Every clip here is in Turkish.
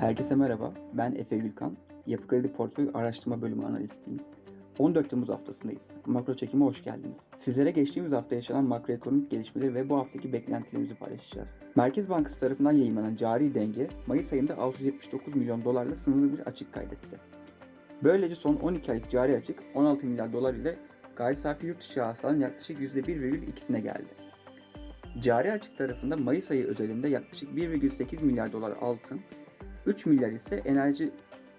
Herkese merhaba, ben Efe Gülkan. Yapı Kredi Portföy Araştırma Bölümü analistiyim. 14 Temmuz haftasındayız. Makro çekime hoş geldiniz. Sizlere geçtiğimiz hafta yaşanan makroekonomik gelişmeleri ve bu haftaki beklentilerimizi paylaşacağız. Merkez Bankası tarafından yayınlanan cari denge, Mayıs ayında 679 milyon dolarla sınırlı bir açık kaydetti. Böylece son 12 aylık cari açık 16 milyar dolar ile gayri safi yurt dışı hasılanın yaklaşık %1,2'sine geldi. Cari açık tarafında Mayıs ayı özelinde yaklaşık 1,8 milyar dolar altın, 3 milyar ise enerji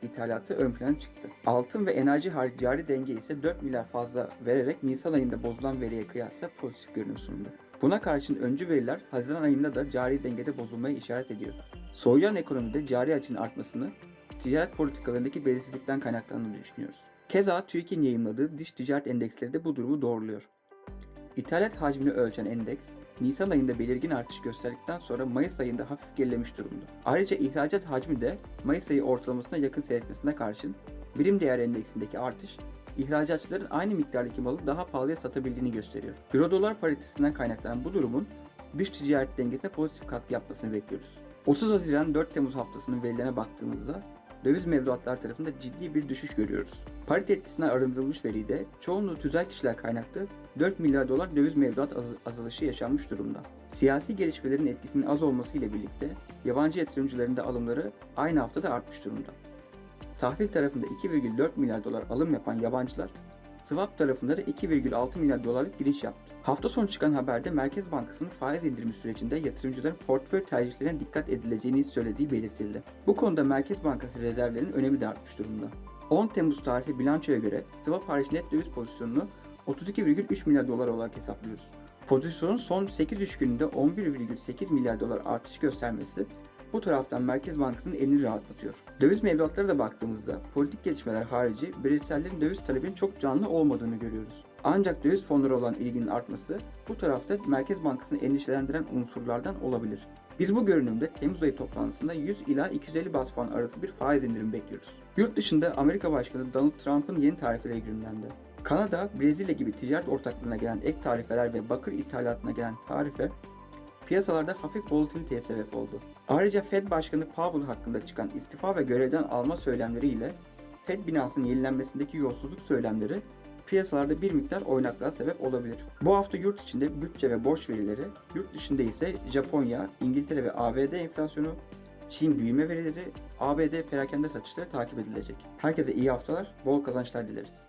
ithalatı ön plana çıktı. Altın ve enerji hariç cari denge ise 4 milyar fazla vererek Nisan ayında bozulan veriye kıyasla pozitif görünüm sundu. Buna karşın öncü veriler Haziran ayında da cari dengede bozulmaya işaret ediyor. Soğuyan ekonomide cari açığın artmasını ticaret politikalarındaki belirsizlikten kaynaklandığını düşünüyoruz. Keza TÜİK'in yayınladığı dış ticaret endeksleri de bu durumu doğruluyor. İthalat hacmini ölçen endeks, Nisan ayında belirgin artış gösterdikten sonra Mayıs ayında hafif gerilemiş durumda. Ayrıca ihracat hacmi de Mayıs ayı ortalamasına yakın seyretmesine karşın birim değer endeksindeki artış, ihracatçıların aynı miktardaki malı daha pahalıya satabildiğini gösteriyor. Euro dolar paritesinden kaynaklanan bu durumun dış ticaret dengesine pozitif katkı yapmasını bekliyoruz. 30 Haziran 4 Temmuz haftasının verilerine baktığımızda döviz mevduatlar tarafında ciddi bir düşüş görüyoruz. Parite etkisinden arındırılmış veride çoğunluğu tüzel kişiler kaynaklı 4 milyar dolar döviz mevduat az- azalışı yaşanmış durumda. Siyasi gelişmelerin etkisinin az olması ile birlikte yabancı yatırımcıların da alımları aynı haftada artmış durumda. Tahvil tarafında 2,4 milyar dolar alım yapan yabancılar Swap tarafında da 2,6 milyar dolarlık giriş yaptı. Hafta sonu çıkan haberde Merkez Bankası'nın faiz indirimi sürecinde yatırımcıların portföy tercihlerine dikkat edileceğini söylediği belirtildi. Bu konuda Merkez Bankası rezervlerinin önemi de artmış durumda. 10 Temmuz tarihi bilançoya göre swap hariç net döviz pozisyonunu 32,3 milyar dolar olarak hesaplıyoruz. Pozisyonun son 8 iş gününde 11,8 milyar dolar artış göstermesi bu taraftan Merkez Bankası'nın elini rahatlatıyor. Döviz mevduatlara da baktığımızda politik gelişmeler harici bireysellerin döviz talebinin çok canlı olmadığını görüyoruz. Ancak döviz fonları olan ilginin artması bu tarafta Merkez Bankası'nı endişelendiren unsurlardan olabilir. Biz bu görünümde Temmuz ayı toplantısında 100 ila 250 bas puan arası bir faiz indirim bekliyoruz. Yurt dışında Amerika Başkanı Donald Trump'ın yeni tarifeleri gündemde. Kanada, Brezilya gibi ticaret ortaklığına gelen ek tarifeler ve bakır ithalatına gelen tarife piyasalarda hafif volatiliteye sebep oldu. Ayrıca Fed Başkanı Powell hakkında çıkan istifa ve görevden alma söylemleriyle Fed binasının yenilenmesindeki yolsuzluk söylemleri piyasalarda bir miktar oynaklığa sebep olabilir. Bu hafta yurt içinde bütçe ve borç verileri, yurt dışında ise Japonya, İngiltere ve ABD enflasyonu, Çin büyüme verileri, ABD perakende satışları takip edilecek. Herkese iyi haftalar, bol kazançlar dileriz.